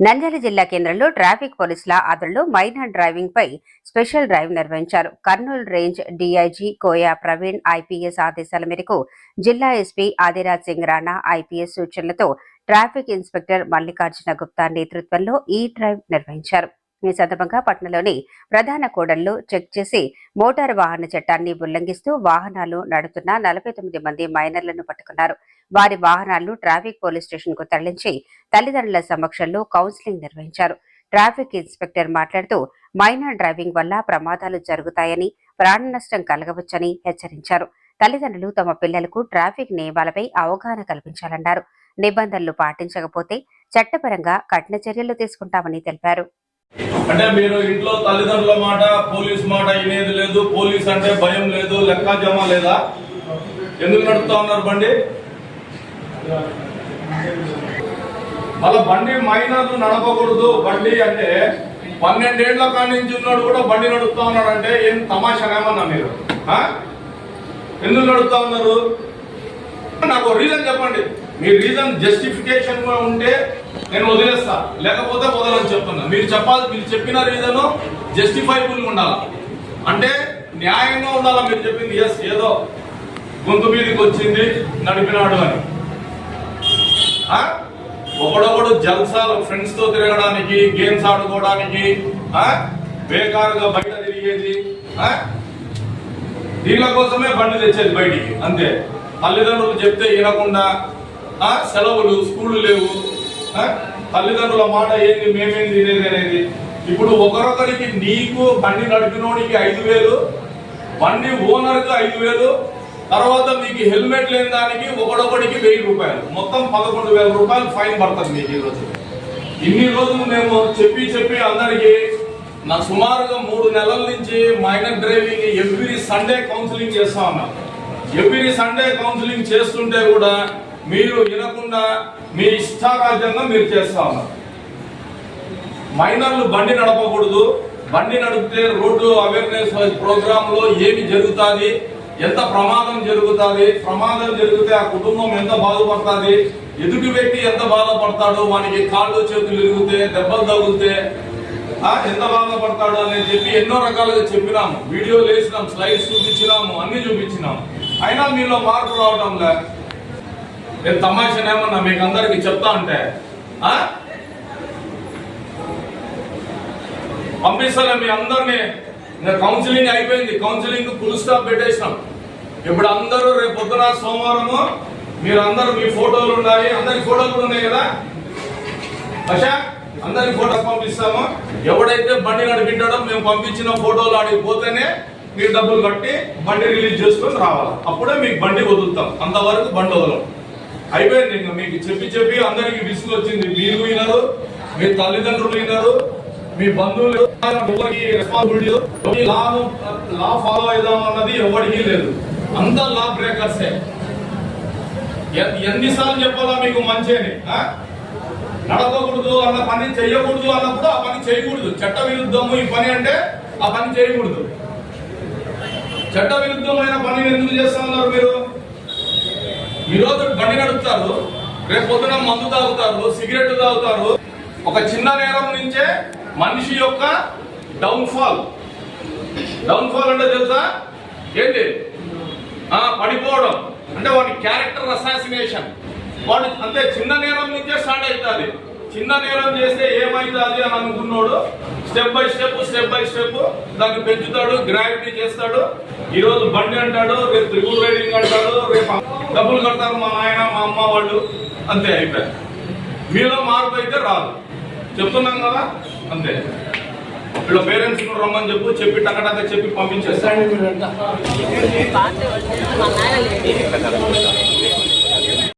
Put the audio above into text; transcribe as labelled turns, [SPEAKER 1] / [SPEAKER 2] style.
[SPEAKER 1] నంద్యాల జిల్లా కేంద్రంలో ట్రాఫిక్ పోలీసుల ఆధ్వర్యంలో మైనర్ డ్రైవింగ్ పై స్పెషల్ డ్రైవ్ నిర్వహించారు. Kurnool range DIG Koya Praveen IPS ఆదేశాల మేరకు జిల్లా ఎస్పీ ఆదిరాజ్ సింగ్ రాణా ఐపీఎస్ సూచనలతో ట్రాఫిక్ ఇన్స్పెక్టర్ మల్లికార్జున గుప్తా నేతృత్వంలో ఈ డ్రైవ్ నిర్వహించారు. ఈ సందర్భంగా పట్టణంలోని ప్రధాన కూడళ్ళు చెక్ చేసి మోటారు వాహన చట్టాన్ని ఉల్లంఘిస్తూ వాహనాలు నడుతున్న నలభై తొమ్మిది మంది మైనర్లను పట్టుకున్నారు. వారి వాహనాలను ట్రాఫిక్ పోలీస్ స్టేషన్కు తరలించి తల్లిదండ్రుల సమక్షంలో కౌన్సిలింగ్ నిర్వహించారు. ట్రాఫిక్ ఇన్స్పెక్టర్ మాట్లాడుతూ మైనర్ డ్రైవింగ్ వల్ల ప్రమాదాలు జరుగుతాయని ప్రాణ నష్టం కలగవచ్చని హెచ్చరించారు. తల్లిదండ్రులు తమ పిల్లలకు ట్రాఫిక్ నియమాలపై అవగాహన కల్పించాలన్నారు. నిబంధనలు పాటించకపోతే చట్టపరంగా కఠిన చర్యలు తీసుకుంటామని తెలిపారు.
[SPEAKER 2] అంటే మీరు ఇంట్లో తల్లిదండ్రుల మాట పోలీస్ మాట వినేది లేదు. పోలీస్ అంటే భయం లేదు లెక్క జమ లేదా? ఎందుకు నడుపుతా ఉన్నారు బండి? మళ్ళా బండి మైనర్లు నడపకూడదు. బండి అంటే పన్నెండేళ్ళ కాడి నుంచి ఉన్నాడు కూడా బండి నడుపుతా ఉన్నాడు అంటే ఏం తమాషానేమన్నా మీరు? ఎందుకు నడుపుతా ఉన్నారు? నాకు రీజన్ చెప్పండి. మీ రీజన్ జస్టిఫికేషన్ ఉంటే నేను వదిలేస్తా. లేకపోతే వదలని చెప్తున్నా. మీరు చెప్పాలి మీరు చెప్పిన రీజన్ జస్టిఫైబుల్ ఉండాలి? అంటే న్యాయంగా ఉండాలా మీరు చెప్పింది? ఎస్ ఏదో గొంతు మీదకి వచ్చింది నడిపినాడు అని. ఒకడొకడు జల్సాలు ఫ్రెండ్స్తో తిరగడానికి గేమ్స్ ఆడుకోవడానికి బేకారుగా బయట తిరిగేది ఆ? దీనిల కోసమే బండి తెచ్చేది బయటికి అంతే. తల్లిదండ్రులు చెప్తే వినకుండా సెలవులు స్కూళ్ళు లేవు తల్లిదండ్రుల మాట ఏంది మేమేం తినేది అనేది. ఇప్పుడు ఒకరొకరికి నీకు బండి నడిపినోడికి ఐదు వేలు బండి ఓనర్కి ఐదు వేలు తర్వాత మీకు హెల్మెట్ లేని దానికి ఒకడొకడికి వెయ్యి రూపాయలు. మొత్తం పదకొండు వేల రూపాయలు ఫైన్ పడుతుంది మీకు ఈరోజు ఇన్ని రోజులు మేము చెప్పి చెప్పి అందరికి నా సుమారుగా మూడు నెలల నుంచి minor driving every Sunday counselling చేస్తా ఉన్నా. ఎవ్రీ సండే కౌన్సిలింగ్ చేస్తుంటే కూడా మీరు వినకుండా మీ ఇష్టారాజ్యంగా మీరు చేస్తా ఉన్నారు మైనర్లు బండి నడపకూడదు. బండి నడిపితే రోడ్డు అవేర్నెస్ ప్రోగ్రామ్లో ఏమి జరుగుతుంది? ఎంత ప్రమాదం జరుగుతుంది ప్రమాదం జరిగితే ఆ కుటుంబం ఎంత బాధపడుతుంది ఎదుటి వ్యక్తి ఎంత బాధపడతాడు వానికి కాళ్ళు చేతులు ఇరిగితే దెబ్బలు తగిలితే ఎంత బాధపడతాడు అని చెప్పి ఎన్నో రకాలుగా చెప్పినాము. వీడియోలు వేసినాం స్లైడ్స్ చూపించినాము అన్ని చూపించినాము. అయినా మీలో మార్పు రావటం లే నేను తమాషనేమన్నా మీకు అందరికి చెప్తా ఉంటే పంపిస్తాను మీ అందరినీ. ఇంకా కౌన్సిలింగ్ అయిపోయింది. కౌన్సిలింగ్ ఫుల్ స్టాప్ పెట్టేసినాం. ఇప్పుడు అందరూ రేపు పొద్దున సోమవారము మీరు అందరూ మీ ఫోటోలు ఉన్నాయి అందరి ఫోటోలు కూడా ఉన్నాయి కదా? అషా అందరి ఫోటో పంపిస్తాము. ఎవడైతే బండి నడిపింటాడో మేము పంపించిన ఫోటోలు ఆడికి పోతేనే మీరు డబ్బులు కట్టి బండి రిలీజ్ చేసుకొని రావాలి. అప్పుడే మీకు బండి వదులుతాం. అంతవరకు బండి వదలం. అయిపోయింది ఇంకా మీకు చెప్పి చెప్పి అందరికి విసుగు వచ్చింది. మీరు వినరు మీ తల్లిదండ్రులు వినరు మీ బంధువులు రెస్పాన్సిబిలిటీ లా ఫాలో అవుదాం అన్నది ఎవరికీ లేదు. అంతా లా బ్రేకర్సే ఎన్- ఎన్నిసార్లు చెప్పాలా మీకు మంచి అని? నడవకూడదు అన్న పని చేయకూడదు అన్నప్పుడు ఆ పని చేయకూడదు. చట్ట విరుద్ధము ఈ పని అంటే ఆ పని చేయకూడదు. చట్ట విరుద్ధమైన పనిని ఎందుకు చేస్తా ఉన్నారు మీరు? ఈ రోజు బండి నడుపుతారు రేపు పొద్దున మందు తాగుతారు సిగరెట్ తాగుతారు. ఒక చిన్న నేరం నుంచే మనిషి యొక్క డౌన్ ఫాల్ డౌన్ ఫాల్ అంటే తెలుసా? ఏంటి? పడిపోవడం. అంటే వాడి క్యారెక్టర్ అసాసినేషన్ వాడు అంతే చిన్న నేరం నుంచే స్టార్ట్ అవుతుంది. చిన్న నేరం చేస్తే ఏమైతుంది అని అనుకున్నాడు step by step step by step దాన్ని పెంచుతాడు గ్రావిటీ చేస్తాడు. ఈ రోజు బండి అంటాడు రేపు త్రిబుల్ రైడింగ్ అంటాడు రేపు డబ్బులు కడతారు మా నాయన మా అమ్మ వాళ్ళు. అంతే అయిపోయారు మీలో మార్పు అయితే రాదు. చెప్తున్నాం కదా? అంతే. వీళ్ళ పేరెంట్స్ కూడా రమ్మని చెప్పు చెప్పి టకటక చెప్పి
[SPEAKER 3] పంపించేస్తాను